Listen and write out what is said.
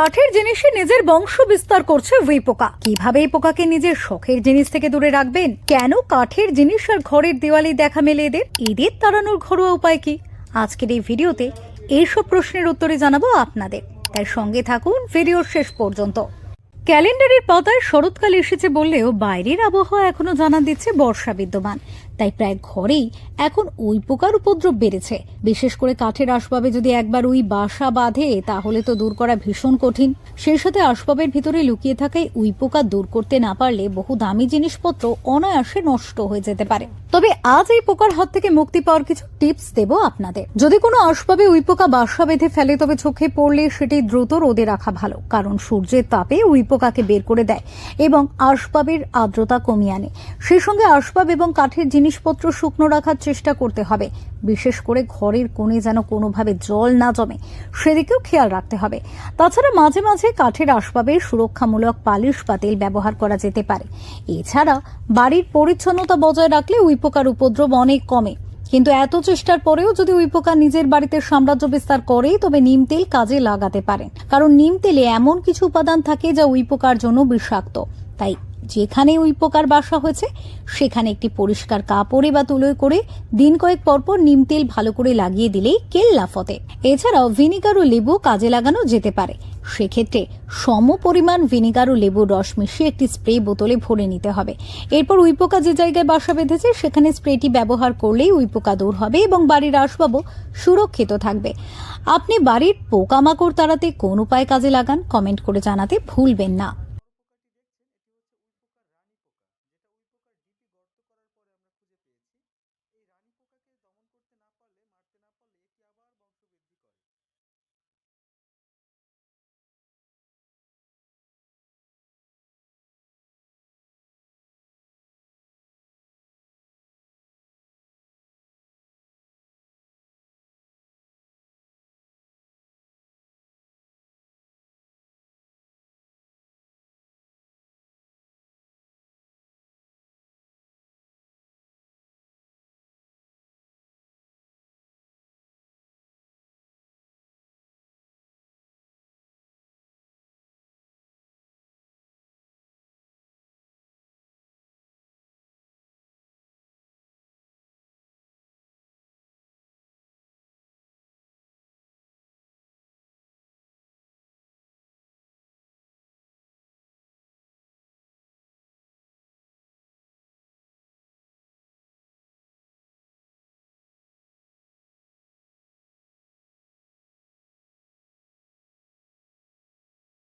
কাঠের জিনিসে নিজের বংশ বিস্তার করছে উই পোকা কীভাবে এই পোকাকে নিজের শখের জিনিস থেকে দূরে রাখবেন? কেন কাঠের জিনিস আর ঘরের দেওয়ালে দেখা মেলে এদের? এদের তাড়ানোর ঘরোয়া উপায় কি? আজকের এই ভিডিওতে এইসব প্রশ্নের উত্তরে জানাব আপনাদের। তাই সঙ্গে থাকুন ভিডিওর শেষ পর্যন্ত। ক্যালেন্ডারের পাতায় শরৎকাল এসেছে বললেও বাইরের আবহাওয়া এখনও জানান দিচ্ছে বর্ষা বিদ্যমান। তাই প্রায় ঘরেই এখন উই পোকার উপদ্রব বেড়েছে। বিশেষ করে কাঠের আসবাবে যদি একবার উই বাসা বাঁধে, তাহলে তো দূর করা ভীষণ কঠিন। সেই সাথে আসবাবের ভিতরে লুকিয়ে থাকায় উই পোকা দূর করতে না পারলে বহু দামি জিনিসপত্র অনায়াসে নষ্ট হয়ে যেতে পারে। তবে আজ এই পোকার হাত থেকে মুক্তি পাওয়ার কিছু টিপস দেব আপনাদের। যদি কোনো আসবাবে উই পোকা বাসা বেঁধে ফেলে, তবে চোখে পড়লে সেটি দ্রুত রোদে রাখা ভালো, কারণ সূর্যের তাপে উই পোকাকে বের করে দেয় এবং আসবাবের আর্দ্রতা কমিয়ে আনে। সেই সঙ্গে আসবাব এবং কাঠের জিনিসপত্র শুকনো রাখার চেষ্টা করতে হবে। বিশেষ করে ঘরের কোণে যেন কোনোভাবে জল না জমে, সেদিকেও খেয়াল রাখতে হবে। তাছাড়া মাঝে মাঝে কাঠের আসবাবে সুরক্ষামূলক পালিশ বা তেল ব্যবহার করা যেতে পারে। এছাড়া বাড়ির পরিচ্ছন্নতা বজায় রাখলে উইপোকার উপদ্রব অনেক কমে। কিন্তু এত চেষ্টার পরেও যদি উইপোকা নিজের বাড়িতে সাম্রাজ্য বিস্তার করে তবে নিম তেল কাজে লাগাতে পারেন। কারণ নিম তেলে এমন কিছু উপাদান থাকে যা উইপোকার জন্য বিষাক্ত। তাই যেখানে উইপোকার বাসা হয়েছে, সেখানে একটি পরিষ্কার কাপড়ে বা তুলোয় করে দিন কয়েক পরপর নিম তেল ভালো করে লাগিয়ে দিলেই কেল্লা ফতে এছাড়াও ভিনিগার ও লেবু কাজে লাগানো যেতে পারে। সেক্ষেত্রে সম পরিমাণ ভিনিগার ও লেবুর রস মিশিয়ে একটি স্প্রে বোতলে ভরে নিতে হবে। এরপর উইপোকা যে জায়গায় বাসা বেঁধেছে, সেখানে স্প্রেটি ব্যবহার করলেই উইপোকা দূর হবে এবং বাড়ির আসবাবও সুরক্ষিত থাকবে। আপনি বাড়ির পোকামাকড় তাড়াতে কোন উপায় কাজে লাগান, কমেন্ট করে জানাতে ভুলবেন না।